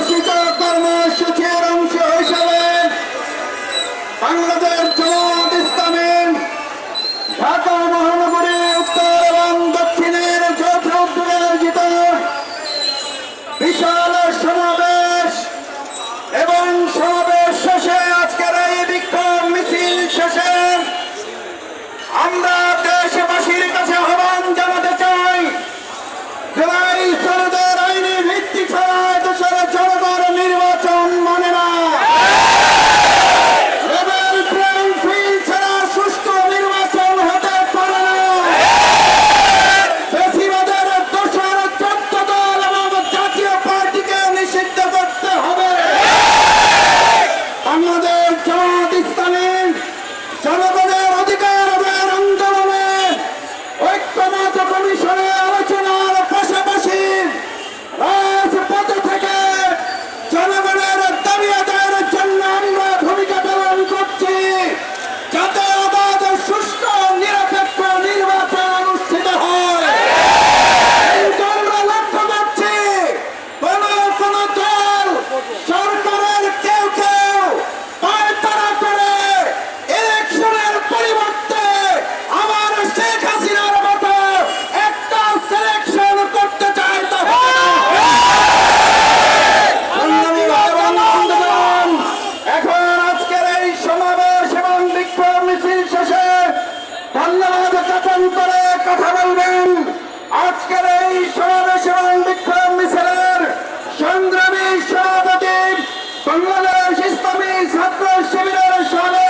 ঘোষিত কর্মসূচির অংশ হিসাবে বাংলাদেশ জামাত ইসলামের ঢাকা অন্তরে কথা বলবেন। আজকের এই সমাবেশ বিক্রম মিছিলের সংগ্রামী সভাপতি বাংলাদেশ ইসলামী ছাত্র শিবিরের সভাপতি